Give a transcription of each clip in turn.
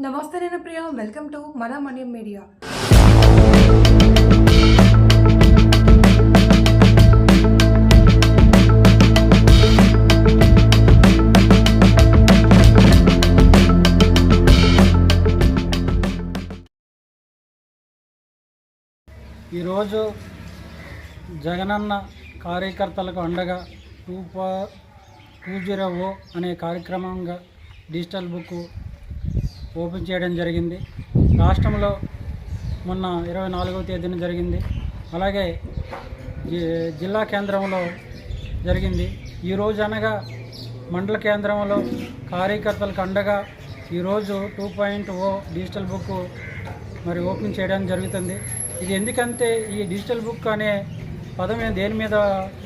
నమస్తే నేను Priya welcome to మన మనీ మీడియా. ఈరోజు జగనన్న కార్యకర్తలకు అండగా టూ పా టూ జీరో ఓ అనే కార్యక్రమంగా డిజిటల్ బుక్ ఓపెన్ చేయడం జరిగింది. రాష్ట్రంలో మొన్న ఇరవై నాలుగవ తేదీన జరిగింది. అలాగే జిల్లా కేంద్రంలో జరిగింది. ఈరోజు అనగా మండల కేంద్రంలో కార్యకర్తలకు అండగా ఈరోజు two point o digital book మరి ఓపెన్ చేయడం జరుగుతుంది. ఇది ఎందుకంటే ఈ డిజిటల్ బుక్ అనే పదం దేని మీద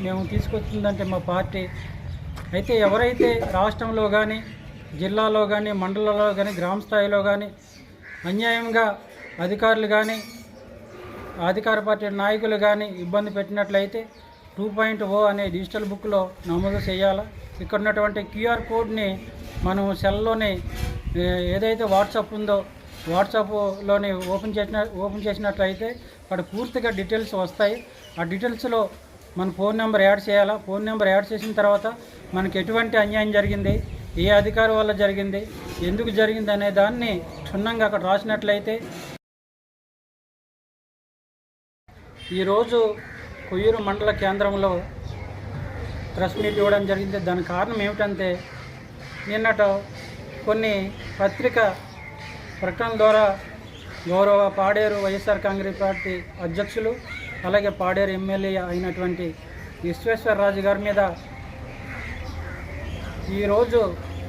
మేము తీసుకొచ్చిందంటే మా పార్టీ. అయితే ఎవరైతే రాష్ట్రంలో కానీ జిల్లాలో కానీ మండలంలో కానీ గ్రామ స్థాయిలో కానీ అన్యాయంగా అధికారులు కానీ అధికార పార్టీ నాయకులు కానీ ఇబ్బంది పెట్టినట్లయితే టూ పాయింట్ ఓ అనే డిజిటల్ బుక్లో నమోదు చేయాలా? ఇక్కడ ఉన్నటువంటి క్యూఆర్ కోడ్ని మనం సెల్లోని ఏదైతే వాట్సాప్ ఉందో వాట్సాప్లోని ఓపెన్ చేసిన ఓపెన్ చేసినట్లయితే అక్కడ పూర్తిగా డీటెయిల్స్ వస్తాయి. ఆ డీటెయిల్స్లో మన ఫోన్ నెంబర్ యాడ్ చేయాలా? ఫోన్ నెంబర్ యాడ్ చేసిన తర్వాత మనకి ఎటువంటి అన్యాయం జరిగింది? ఏ అధికారి వల్ల జరిగింది? ఎందుకు జరిగింది అనే దాన్ని క్షుణ్ణంగా అక్కడ రాసినట్లయితే ఈరోజు కొయ్యూరు మండల కేంద్రంలో ప్రెస్ మీట్ ఇవ్వడం జరిగింది. దాని కారణం ఏమిటంటే నిన్నట కొన్ని పత్రిక ప్రకటన ద్వారా గౌరవ పాడేరు వైఎస్ఆర్ కాంగ్రెస్ పార్టీ అధ్యక్షులు అలాగే పాడేరు ఎమ్మెల్యే అయినటువంటి విశ్వేశ్వరరాజు గారి మీద ఈరోజు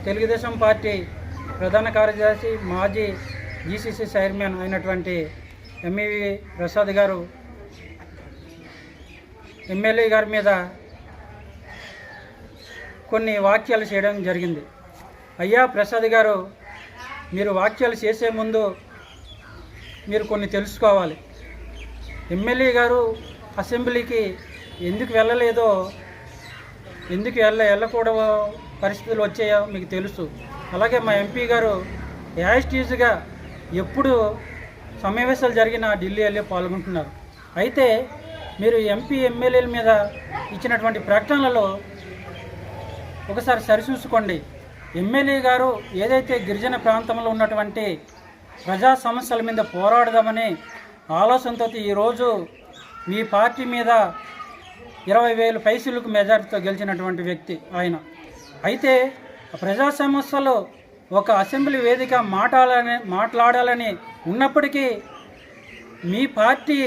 తెలుగుదేశం పార్టీ ప్రధాన కార్యదర్శి మాజీ జీసీసీ చైర్మన్ అయినటువంటి ఎంఈవి ప్రసాద్ గారు ఎమ్మెల్యే గారి మీద కొన్ని వాక్యాలు చేయడం జరిగింది. అయ్యా ప్రసాద్ గారు మీరు వాక్యాలు చేసే ముందు మీరు కొన్ని తెలుసుకోవాలి. ఎమ్మెల్యే గారు అసెంబ్లీకి ఎందుకు వెళ్ళలేదో ఎందుకు వెళ్ళ వెళ్ళకూడదు పరిస్థితులు వచ్చాయో మీకు తెలుసు. అలాగే మా ఎంపీ గారు యాజిటీజ్గా ఎప్పుడు సమావేశాలు జరిగినా ఢిల్లీ వెళ్ళి పాల్గొంటున్నారు. అయితే మీరు ఎంపీ ఎమ్మెల్యేల మీద ఇచ్చినటువంటి ప్రకటనలలో ఒకసారి సరిచూసుకోండి. ఎమ్మెల్యే గారు ఏదైతే గిరిజన ప్రాంతంలో ఉన్నటువంటి ప్రజా సమస్యల మీద పోరాడదామని ఆలోచనతో ఈరోజు మీ పార్టీ మీద ఇరవై వేలు పైసలకు మెజార్టీతో గెలిచినటువంటి వ్యక్తి ఆయన. అయితే ప్రజా సమస్యలు ఒక అసెంబ్లీ వేదిక మాట్లాడాలని మాట్లాడాలని ఉన్నప్పటికీ మీ పార్టీ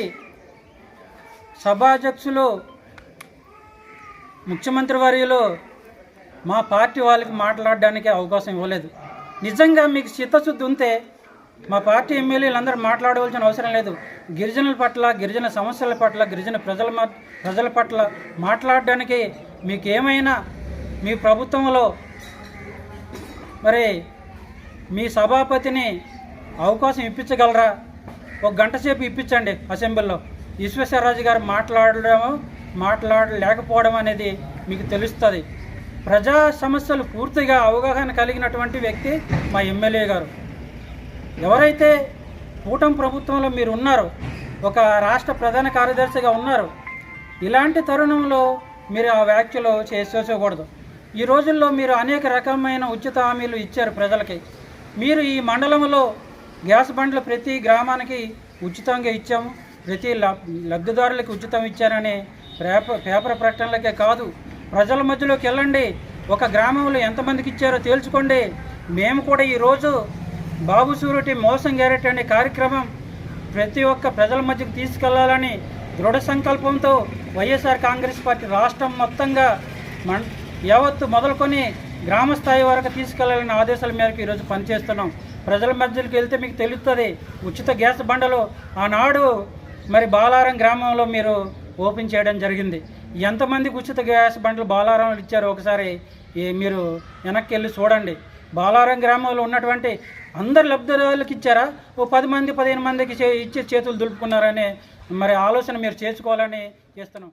సభాధ్యక్షులు ముఖ్యమంత్రి వర్యులు మా పార్టీ వాళ్ళకి మాట్లాడడానికి అవకాశం ఇవ్వలేదు. నిజంగా మీకు చిత్తశుద్ధి ఉంటే మా పార్టీ ఎమ్మెల్యేలు అందరూ మాట్లాడవలసిన అవసరం లేదు. గిరిజనుల పట్ల గిరిజన సమస్యల పట్ల గిరిజన ప్రజల ప్రజల పట్ల మాట్లాడడానికి మీకు ఏమైనా మీ ప్రభుత్వంలో మరి మీ సభాపతిని అవకాశం ఇప్పించగలరా? ఒక గంట సేపు ఇప్పించండి అసెంబ్లీలో. విశ్వేశ్వరరాజు గారు మాట్లాడడం మాట్లాడలేకపోవడం అనేది మీకు తెలుస్తుంది. ప్రజా సమస్యలు పూర్తిగా అవగాహన కలిగినటువంటి వ్యక్తి మా ఎమ్మెల్యే గారు. ఎవరైతే కూటమి ప్రభుత్వంలో మీరు ఉన్నారో ఒక రాష్ట్ర ప్రధాన కార్యదర్శిగా ఉన్నారు ఇలాంటి తరుణంలో మీరు ఆ వ్యాఖ్యలు చేసేసకూడదు ఈ రోజుల్లో మీరు అనేక రకమైన ఉచిత హామీలు ఇచ్చారు ప్రజలకి. మీరు ఈ మండలంలో గ్యాస్ బండ్లు ప్రతి గ్రామానికి ఉచితంగా ఇచ్చాము. ప్రతి లబ్ధిదారులకి ఉచితం ఇచ్చారనే పేపర్ పేపర్ ప్రకటనలకే కాదు. ప్రజల మధ్యలోకి వెళ్ళండి. ఒక గ్రామంలో ఎంతమందికి ఇచ్చారో తేల్చుకోండి. మేము కూడా ఈరోజు బాబు సూరుటి మోసం గ్యారెట్ అనే కార్యక్రమం ప్రతి ఒక్క ప్రజల మధ్యకు తీసుకెళ్ళాలని దృఢ సంకల్పంతో వైఎస్ఆర్ కాంగ్రెస్ పార్టీ రాష్ట్రం మొత్తంగా మన్ యావత్తు మొదలుకొని గ్రామ స్థాయి వరకు తీసుకెళ్ళాలని ఆదేశాల మేరకు ఈరోజు పనిచేస్తున్నాం. ప్రజల మధ్యలోకి వెళ్తే మీకు తెలుస్తుంది ఉచిత గ్యాస్ బండలు ఆనాడు మరి బాలారం గ్రామంలో మీరు ఓపెన్ చేయడం జరిగింది. ఎంతమందికి ఉచిత గ్యాస్ బండ్లు బాలారంలో ఇచ్చారో ఒకసారి మీరు వెనక్కి వెళ్ళి చూడండి. బాలారం గ్రామంలో ఉన్నటువంటి అందరు లబ్ధిదారులకు ఇచ్చారా? ఓ పది మంది పదిహేను మందికి చే- చేతులు దులుపుకున్నారనే మరి ఆలోచన మీరు చేసుకోవాలని చేస్తున్నాం.